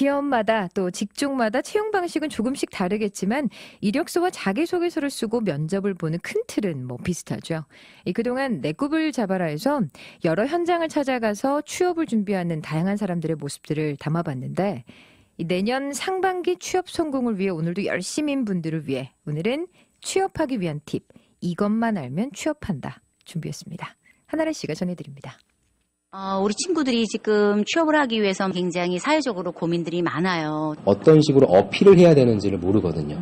기업마다 또 직종마다 채용 방식은 조금씩 다르겠지만 이력서와 자기소개서를 쓰고 면접을 보는 큰 틀은 뭐 비슷하죠. 이 그동안 내 꿈을 잡아라에서 여러 현장을 찾아가서 취업을 준비하는 다양한 사람들의 모습들을 담아봤는데 이 내년 상반기 취업 성공을 위해 오늘도 열심인 분들을 위해 오늘은 취업하기 위한 팁 이것만 알면 취업한다 준비했습니다. 하나라 씨가 전해드립니다. 어, 우리 친구들이 지금 취업을 하기 위해서 굉장히 사회적으로 고민들이 많아요. 어떤 식으로 어필을 해야 되는지를 모르거든요.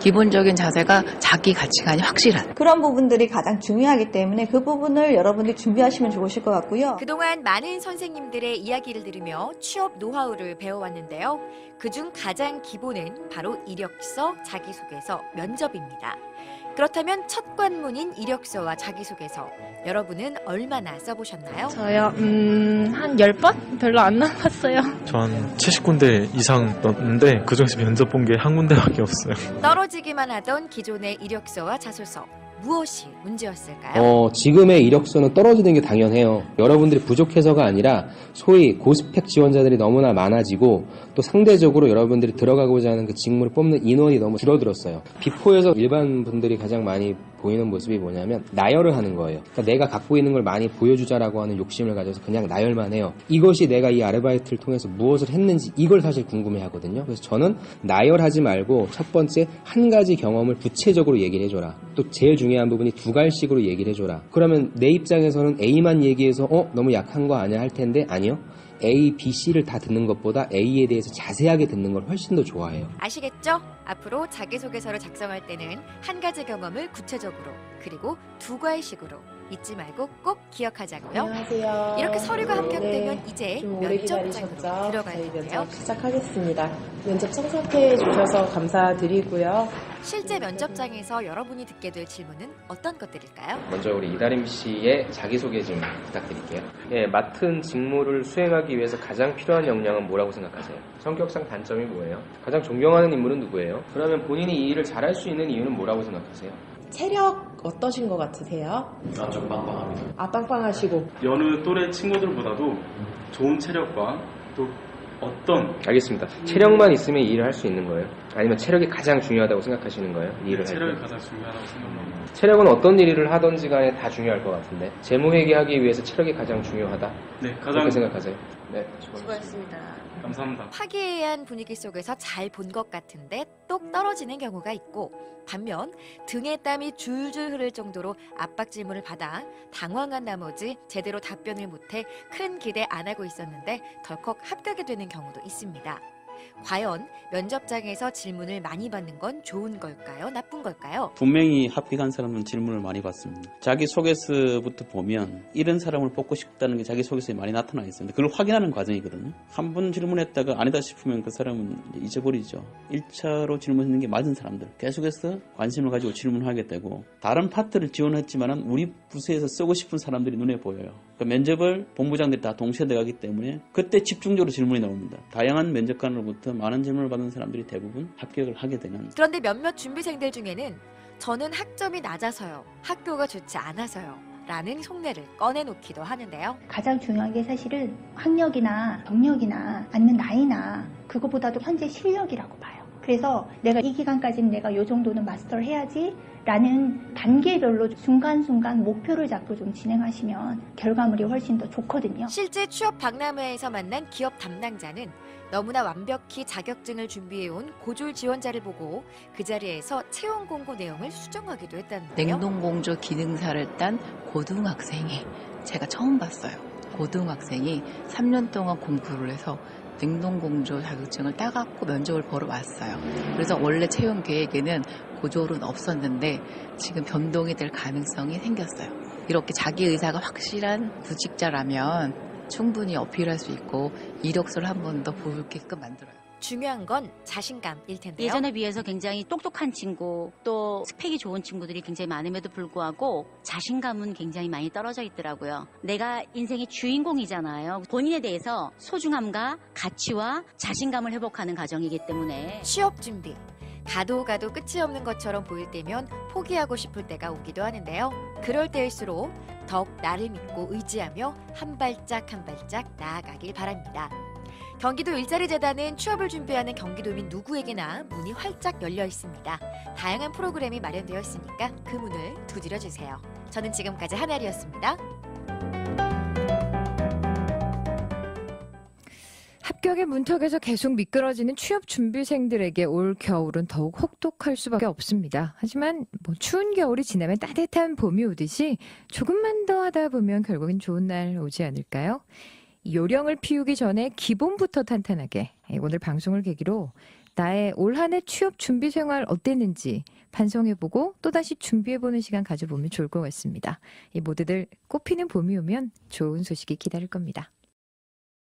기본적인 자세가 자기 가치관이 확실한 그런 부분들이 가장 중요하기 때문에 그 부분을 여러분들이 준비하시면 좋으실 것 같고요. 그동안 많은 선생님들의 이야기를 들으며 취업 노하우를 배워왔는데요. 그중 가장 기본은 바로 이력서, 자기소개서, 면접입니다. 그렇다면 첫 관문인 이력서와 자기소개서, 여러분은 얼마나 써보셨나요? 저요, 음, 한 10번? 별로 안 남았어요. 전 70군데 이상 넣었는데 그중에서 면접 본 게 한 군데밖에 없어요. 떨어지기만 하던 기존의 이력서와 자소서, 무엇이 문제였을까요? 어, 지금의 이력서는 떨어지는 게 당연해요. 여러분들이 부족해서가 아니라 소위 고스펙 지원자들이 너무나 많아지고 또 상대적으로 여러분들이 들어가고자 하는 그 직무를 뽑는 인원이 너무 줄어들었어요. 비포에서 일반 분들이 가장 많이 보이는 모습이 뭐냐면 나열을 하는 거예요. 그러니까 내가 갖고 있는 걸 많이 보여주자라고 하는 욕심을 가져서 그냥 나열만 해요. 이것이 내가 이 아르바이트를 통해서 무엇을 했는지 이걸 사실 궁금해 하거든요. 그래서 저는 나열하지 말고 첫 번째 한 가지 경험을 구체적으로 얘기를 해줘라. 또 제일 중요한 부분이 두 갈씩으로 얘기를 해줘라. 그러면 내 입장에서는 A만 얘기해서 어 너무 약한 거 아니야 할 텐데 아니요. A, B, C를 다 듣는 것보다 A에 대해서 자세하게 듣는 걸 훨씬 더 좋아해요. 아시겠죠? 앞으로 자기소개서를 작성할 때는 한 가지 경험을 구체적으로 그리고 두 과의 식으로 잊지 말고 꼭 기억하자고요. 안녕하세요. 이렇게 서류가 합격되면 네, 이제 좀 오래 면접장으로 텐데요. 면접 시작하겠습니다. 면접 참석해 주셔서 감사드리고요. 실제 면접장에서 여러분이 듣게 될 질문은 어떤 것들일까요? 먼저 우리 이다림 씨의 자기소개 좀 부탁드릴게요. 예, 맡은 직무를 수행하기 위해서 가장 필요한 역량은 뭐라고 생각하세요? 성격상 단점이 뭐예요? 가장 존경하는 인물은 누구예요? 그러면 본인이 이 일을 잘할 수 있는 이유는 뭐라고 생각하세요? 체력 어떠신 것 같으세요? 아주 빵빵합니다. 아, 빵빵하시고. 여느 또래 친구들보다도 좋은 체력과 또 어떤 알겠습니다. 체력만 있으면 이 일을 할 수 있는 거예요? 아니면 체력이 가장 중요하다고 생각하시는 거예요? 이 일을 할 때? 가장 중요하다고 생각합니다. 체력은 어떤 일을 하든지 간에 다 중요할 것 같은데 재무회계하기 위해서 체력이 가장 중요하다 네, 그렇게 생각하세요? 네, 수고하셨습니다. 감사합니다. 화기애애한 분위기 속에서 잘 본 것 같은데 똑 떨어지는 경우가 있고 반면 등에 땀이 줄줄 흐를 정도로 압박 질문을 받아 당황한 나머지 제대로 답변을 못해 큰 기대 안 하고 있었는데 덜컥 합격이 되는 경우도 있습니다. 과연 면접장에서 질문을 많이 받는 건 좋은 걸까요? 나쁜 걸까요? 분명히 합격한 사람은 질문을 많이 받습니다. 자기 소개서부터 보면 이런 사람을 뽑고 싶다는 게 자기 소개서에 많이 나타나 있습니다. 그걸 확인하는 과정이거든요. 한 번 질문했다가 아니다 싶으면 그 사람은 잊어버리죠. 1차로 질문했는 게 맞은 사람들 계속해서 관심을 가지고 질문하게 되고 다른 파트를 지원했지만 우리 부서에서 쓰고 싶은 사람들이 눈에 보여요. 그 면접을 본부장들이 다 동시에 들어가기 때문에 그때 집중적으로 질문이 나옵니다. 다양한 면접관으로부터 많은 질문을 받은 사람들이 대부분 합격을 하게 되는 그런데 몇몇 준비생들 중에는 저는 학점이 낮아서요. 학교가 좋지 않아서요. 라는 속내를 꺼내놓기도 하는데요. 가장 중요한 게 사실은 학력이나 경력이나 아니면 나이나 그거보다도 현재 실력이라고 봐요. 그래서 내가 이 기간까지는 내가 요 정도는 마스터를 해야지 라는 단계별로 순간순간 목표를 잡고 좀 진행하시면 결과물이 훨씬 더 좋거든요. 실제 취업 박람회에서 만난 기업 담당자는 너무나 완벽히 자격증을 준비해온 고졸 지원자를 보고 그 자리에서 채용 공고 내용을 수정하기도 했다는데요. 냉동공조 기능사를 딴 고등학생이 제가 처음 봤어요. 고등학생이 3년 동안 공부를 해서 냉동공조 자격증을 따갖고 면접을 보러 왔어요. 그래서 원래 채용 계획에는 고졸은 없었는데 지금 변동이 될 가능성이 생겼어요. 이렇게 자기 의사가 확실한 구직자라면 충분히 어필할 수 있고 이력서를 한 번 더 보게끔 만들어요. 중요한 건 자신감일 텐데요. 예전에 비해서 굉장히 똑똑한 친구, 또 스펙이 좋은 친구들이 굉장히 많음에도 불구하고 자신감은 굉장히 많이 떨어져 있더라고요. 내가 인생의 주인공이잖아요. 본인에 대해서 소중함과 가치와 자신감을 회복하는 과정이기 때문에 취업 준비. 가도 가도 끝이 없는 것처럼 보일 때면 포기하고 싶을 때가 오기도 하는데요. 그럴 때일수록 더욱 나를 믿고 의지하며 한 발짝 한 발짝 나아가길 바랍니다. 경기도 일자리 재단은 취업을 준비하는 경기도민 누구에게나 문이 활짝 열려 있습니다. 다양한 프로그램이 마련되어 있으니까 그 문을 두드려 주세요. 저는 지금까지 한알이었습니다. 합격의 문턱에서 계속 미끄러지는 취업 준비생들에게 올 겨울은 더욱 혹독할 수밖에 없습니다. 하지만 뭐 추운 겨울이 지나면 따뜻한 봄이 오듯이 조금만 더 하다 보면 결국엔 좋은 날 오지 않을까요? 요령을 피우기 전에 기본부터 탄탄하게 예, 오늘 방송을 계기로 나의 올 한 해 취업 준비 생활 어땠는지 반성해보고 또다시 준비해보는 시간 가져보면 좋을 것 같습니다. 이 모두들 꽃피는 봄이 오면 좋은 소식이 기다릴 겁니다.